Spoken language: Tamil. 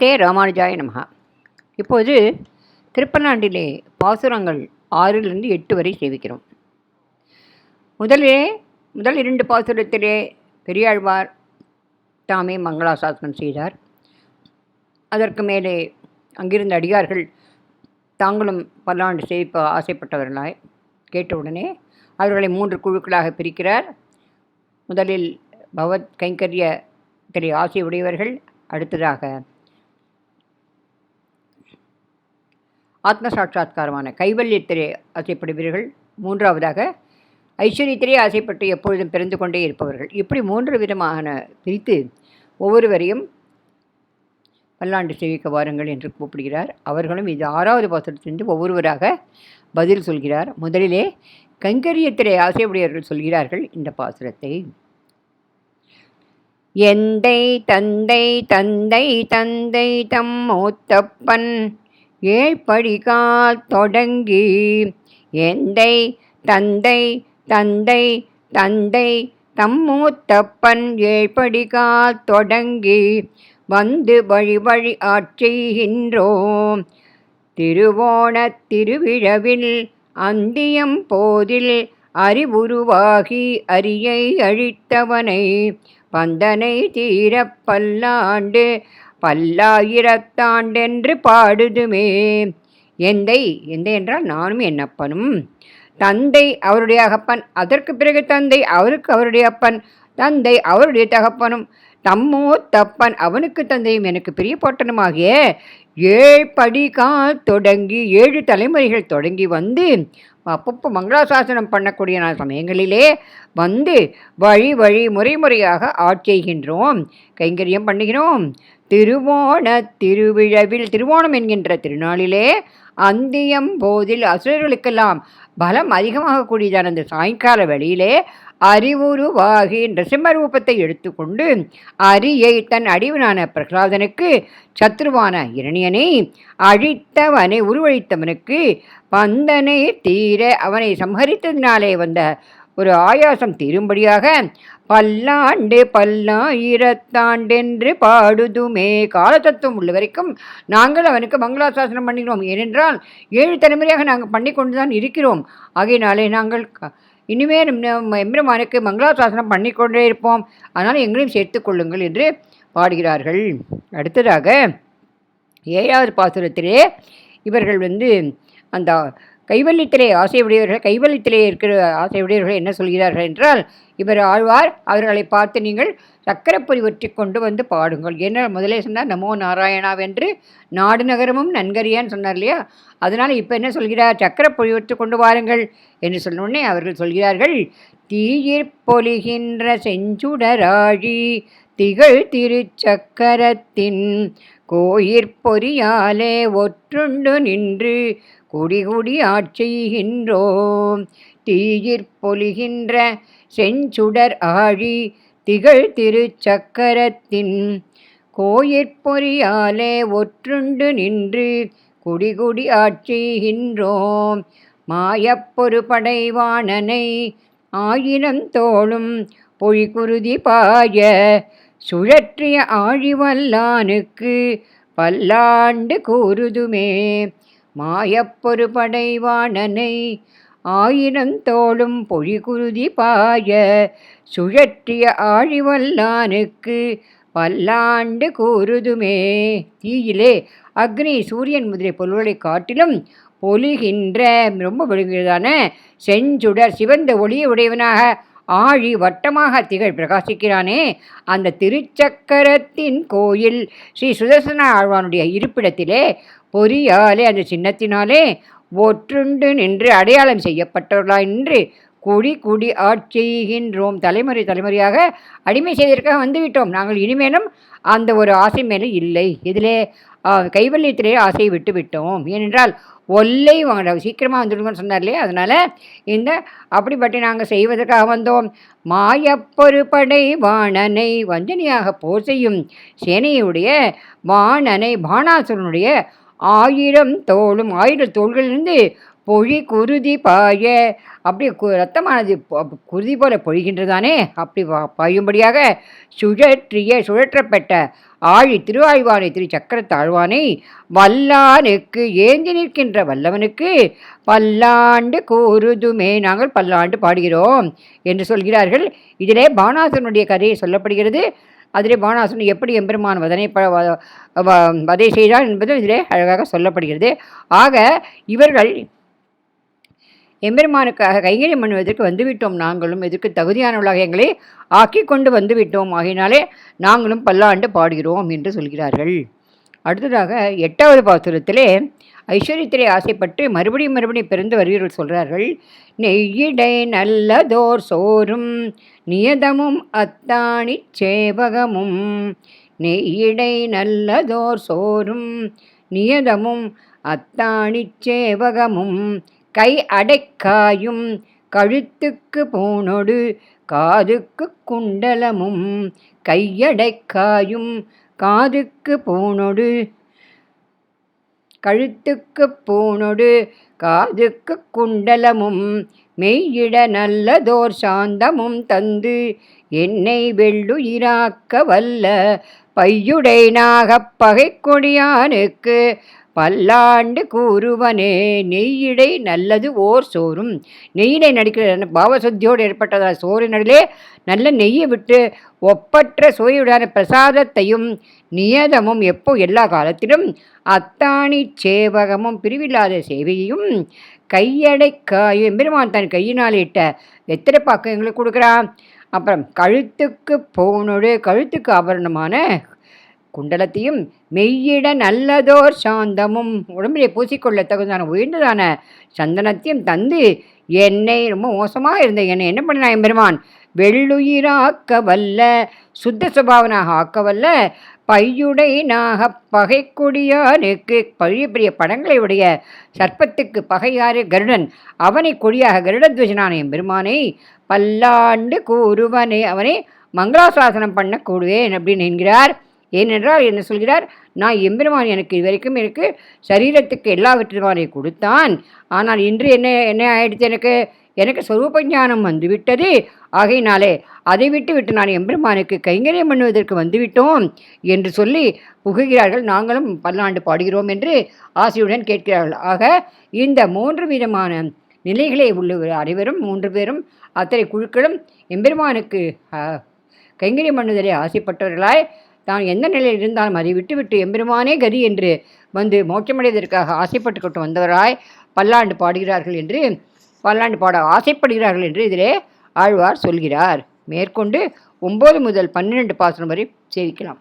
தே ராமானுஜாய நமகா இப்போது திருப்பநாண்டிலே பாசுரங்கள் ஆறிலிருந்து எட்டு வரை சேவிக்கிறோம். முதலே முதல் இரண்டு பாசுரத்திலே பெரியாழ்வார் தாமே மங்களாசாசனம் செய்தார். அதற்கு மேலே அங்கிருந்த அடியார்கள் தாங்களும் பல்லாண்டு சேவிப்ப ஆசைப்பட்டவர்களாய் கேட்டவுடனே அவர்களை மூன்று குழுக்களாக பிரிக்கிறார். முதலில் பகவத் கைங்கரியத்திலே ஆசை உடையவர்கள் அடுத்ததாக ஆத்ம சாட்சா்காரமான கைவல்யத்திலே ஆசைப்படுவீர்கள் மூன்றாவதாக ஐஸ்வர்யத்திலே ஆசைப்பட்டு எப்பொழுதும் பிறந்து கொண்டே இருப்பவர்கள். இப்படி மூன்று விதமாக பிரித்து ஒவ்வொருவரையும் பல்லாண்டு சேவிக்க வாருங்கள் என்று கூப்பிடுகிறார். அவர்களும் இது ஆறாவது பாசத்திலிருந்து ஒவ்வொருவராக பதில் சொல்கிறார். முதலிலே கைங்கரியத்திலே ஆசையுடையவர்கள் சொல்கிறார்கள் இந்த பாசுரத்தை எந்தை தந்தை தந்தை தந்தை தம் மூத்தப்பன் ஏழ்படிகால் தொடங்கி எந்தை தந்தை தந்தை தந்தை தம்மூத்தப்பன் ஏழ்படிகால் தொடங்கி வந்து வழி வழி ஆற்றுகின்றோம். திருவோணத் திருவிழவில் அந்தியம் போதில் அறிவுருவாகி அரியை அழித்தவனை பந்தனை தீரப்பல்லாண்டு பல்லாயிரத்தாண்டென்று பாடுதுமே. எந்தை எந்தை என்றால் நானும் என் அப்பனும். தந்தை அவருடைய அகப்பன் அதற்கு பிறகு தந்தை அவருக்கு அவருடைய அப்பன் தந்தை அவருடைய தகப்பனும் தம்மோ தப்பன் அவனுக்கு தந்தையும் எனக்கு பெரிய போட்டனுமாகிய ஏழு படிகால் தொடங்கி ஏழு தலைமுறைகள் தொடங்கி வந்து அப்பப்போ மங்களாசாசனம் பண்ணக்கூடிய நான் சமயங்களிலே வந்து வழி வழி முறை முறையாக ஆட்செய்கின்றோம் கைங்கரியம் பண்ணுகிறோம். திருவோண திருவிழவில் திருவோணம் என்கின்ற திருநாளிலே அந்தியம் போதில் அசுரர்களுக்கெல்லாம் பலம் அதிகமாக கூடியதான அந்த சாயங்கால வழியிலே அறிவுருவாகி நரசிம்ம ரூபத்தை எடுத்துக்கொண்டு அரியை தன் அடிவனான பிரகலாதனுக்கு சத்ருவான இரணியனை அழித்தவனை உருவழித்தவனுக்கு பந்தனை தீர அவனை சம்ஹரித்ததினாலே வந்த ஒரு ஆயாசம் தீரும்படியாக பல்லாண்டு பல்லாயிரத்தாண்டென்று பாடுதுமே. காலத்தத்துவம் உள்ள வரைக்கும் நாங்கள் அவனுக்கு மங்களாசாசனம் பண்ணுகிறோம் ஏனென்றால் ஏழு தலைமுறையாக நாங்கள் பண்ணி கொண்டு தான் இருக்கிறோம். ஆகையினாலே நாங்கள் இனிமேல் எம்பெருமானுக்கு மங்களாசாசனம் பண்ணிக்கொண்டே இருப்போம். அதனால் எங்களையும் சேர்த்து கொள்ளுங்கள் என்று பாடுகிறார்கள். அடுத்ததாக ஏழாவது பாசுரத்திலே இவர்கள் வந்து அந்த கைவல்யத்திலே ஆசையுடையவர்கள் கைவல்லித்திலே இருக்கிற ஆசையுடையவர்கள் என்ன சொல்கிறார்கள் என்றால் இவர் ஆழ்வார் அவர்களை பார்த்து நீங்கள் சக்கரப்பொறி ஒற்றி கொண்டு வந்து பாடுங்கள். என்ன முதலே சொன்னார் நமோ நாராயணாவென்று நாடு நகரமும் நன்கரியான்னு சொன்னார் இல்லையா? அதனால் இப்போ என்ன சொல்கிறார்? சக்கரப்பொழி ஒற்றி கொண்டு வாருங்கள் என்று சொன்னோடனே அவர்கள் சொல்கிறார்கள் தீயிற் பொலிகின்ற செஞ்சுடராழி திகழ் திருச்சக்கரத்தின் கோயிற்பொறியாலே ஒற்றுண்டு நின்று குடிகுடி ஆட்சிகின்றோம் தீயிற்பொலிகின்ற செஞ்சுடர் ஆழி திகழ் திருச்சக்கரத்தின் கோயிற்பொறியாலே ஒற்றுண்டு நின்று குடிகுடி ஆட்சிகின்றோம் மாயப்பொரு படைவாணனை ஆயிரம் தோளும் பொய்குருதி பாய சுழற்றிய ஆழிவல்லானுக்கு பல்லாண்டு கூறுதுமே. மாயப்பொரு படைவாணனை ஆயிரந்தோளும் பொழிகுருதி பாய சுழற்றிய ஆழிவல்லானுக்கு பல்லாண்டு கூறுதுமே. தீயிலே அக்னி சூரியன் முதலிய பொருள்களை காட்டிலும் பொலிகின்ற ரொம்ப விழுகிறதான செஞ்சுடர் சிவந்த ஒளியை உடையவனாக ஆழி வட்டமாக திகழ் பிரகாசிக்கிறானே. அந்த திருச்சக்கரத்தின் கோயில் ஸ்ரீ சுதர்சன ஆழ்வானுடைய இருப்பிடத்திலே பொறியாலே அந்த சின்னத்தினாலே ஒற்றுண்டு நின்று அடையாளம் செய்யப்பட்டவர்களா நின்று குடி குடி ஆட்சிகின்றோம் தலைமுறை தலைமுறையாக அடிமை செய்வதற்காக வந்துவிட்டோம். நாங்கள் இனிமேலும் அந்த ஒரு ஆசை மேலே இல்லை. இதிலே கைவல்யத்திலே ஆசையை விட்டு விட்டோம். ஏனென்றால் ஒல்லை வாங்க சீக்கிரமாக வந்துடுங்கன்னு சொன்னார் இல்லையா? அதனால் இந்த அப்படிப்பட்ட நாங்கள் செய்வதற்காக வந்தோம். மாயப்பொரு படை வாணனை வஞ்சனையாக போர் செய்யும் சேனையுடைய வாணனை பாணாசுரனுடைய ஆயிரம் தோளும் ஆயிரம் தோள்களிலிருந்து பொழி குருதி பாய. அப்படியே கு ரத்தமானது குருதி போல பொழிகின்றதானே? அப்படி பாயும்படியாக சுழற்றிய சுழற்றப்பட்ட ஆழி திருவாழ்வானை திரு சக்கரத்தாழ்வானை வல்லானுக்கு ஏந்தி நிற்கின்ற வல்லவனுக்கு பல்லாண்டு கூறுதுமே. நாங்கள் பல்லாண்டு பாடுகிறோம் என்று சொல்கிறார்கள். இதிலே பானாசனுடைய கதையை சொல்லப்படுகிறது. அதிலே பானாசுரன் எப்படி எம்பெருமான் வதனை ப வ- வதை செய்தார் என்பது இதிலே அழகாக சொல்லப்படுகிறது. ஆக இவர்கள் எம்பெருமானுக்காக கைங்கரியம் பண்ணுவதற்கு வந்துவிட்டோம் நாங்களும் இதற்கு தகுதியானவர்களாக எங்களை ஆக்கி கொண்டு வந்துவிட்டோம். ஆகினாலே நாங்களும் பல்லாண்டு பாடுகிறோம் என்று சொல்கிறார்கள். அடுத்ததாக எட்டாவது பாசுரத்திலே ஐஸ்வர்யத்திலே ஆசைப்பட்டு மறுபடியும் மறுபடியும் பிறந்து வருகிறவர்கள் சொல்கிறார்கள் நெய்யிடை நல்லதோர் சோறும் நியதமும் அத்தாணி சேவகமும் நெய்யிடை நல்லதோர் சோறும் நியதமும் அத்தாணி சேவகமும் கை அடைக்காயும் கழுத்துக்கு பூனொடு காதுக்கு குண்டலமும் கையடைக்காயும் காதுக்கு பூணொடு கழுத்துக்கு பூணொடு காதுக்கு குண்டலமும் மெய்யிட நல்லதோர் சாந்தமும் தந்து என்னை வெள்ளுயிராக்க வல்ல பையுடை நாகப் பகைக்கொடியானுக்கு பல்லாண்டு கூறுவனே நெய்யிடை நல்லது ஓர் சோறும். நெய்யிடை நடிக்கிற பாவசுத்தியோடு ஏற்பட்டதால் சோறினடிலே நல்ல நெய்யை விட்டு ஒப்பற்ற சுவையுடான பிரசாதத்தையும் நியதமும் எப்போ எல்லா காலத்திலும் அத்தாணி சேவகமும் பிரிவில்லாத சேவையையும் கையடைக்காயும் பெருமான் தன் கையினால் இட்ட எத்தனை பாக்கங்களுக்கு கொடுக்குறான். அப்புறம் கழுத்துக்கு போனோடு கழுத்துக்கு ஆபரணமான குண்டலத்தையும் மெய்யிட நல்லதோர் சாந்தமும். உடம்பிலே பூசிக்கொள்ள தகுந்தான உயர்ந்ததான சந்தனத்தையும் தந்து என்னை ரொம்ப மோசமாக இருந்த என்னை என்ன பண்ணினா எம்பெருமான் வெள்ளுயிராக்க வல்ல சுத்த சுபாவனாக ஆக்க வல்ல பையுடை நாக பகைக்கொடியானுக்கு பழைய பெரிய படங்களை உடைய சர்ப்பத்துக்கு பகையாறு கருடன் அவனை கொடியாக கருடத்வஜனான எம்பெருமானை பல்லாண்டு கூறுவனே அவனை மங்களாசாசனம் பண்ணக்கூடுவேன் அப்படின்னு என்கிறார். ஏனென்றால் என்ன சொல்கிறார்? நான் எம்பெருமான் எனக்கு இதுவரைக்கும் எனக்கு சரீரத்துக்கு எல்லாவற்றுமானை கொடுத்தான். ஆனால் இன்று என்ன என்ன ஆயிடுச்சு எனக்கு? எனக்கு சொரூப ஞானம் வந்துவிட்டது. ஆகையினாலே அதை விட்டு விட்டு நான் எம்பெருமானுக்கு கைங்கரியம் பண்ணுவதற்கு வந்துவிட்டோம் என்று சொல்லி புகுகிறார்கள். நாங்களும் பல்லாண்டு பாடுகிறோம் என்று ஆசையுடன் கேட்கிறார்கள். ஆக இந்த மூன்று விதமான நிலைகளை உள்ள அனைவரும் மூன்று பேரும் அத்தனை குழுக்களும் எம்பெருமானுக்கு கைங்கரியம் பண்ணுவதிலே ஆசைப்பட்டவர்களாய் தான் எந்த நிலையில் இருந்தாலும் அதை விட்டுவிட்டு எம்பெருமானே கதி என்று வந்து மோட்சமடைவதற்காக ஆசைப்பட்டு கொண்டு வந்தவராய் பல்லாண்டு பாடுகிறார்கள் என்று பல்லாண்டு பாட ஆசைப்படுகிறார்கள் என்று இதிலே ஆழ்வார் சொல்கிறார். மேற்கொண்டு ஒம்பது முதல் பன்னிரெண்டு பாசனம் வரை சேவிக்கலாம்.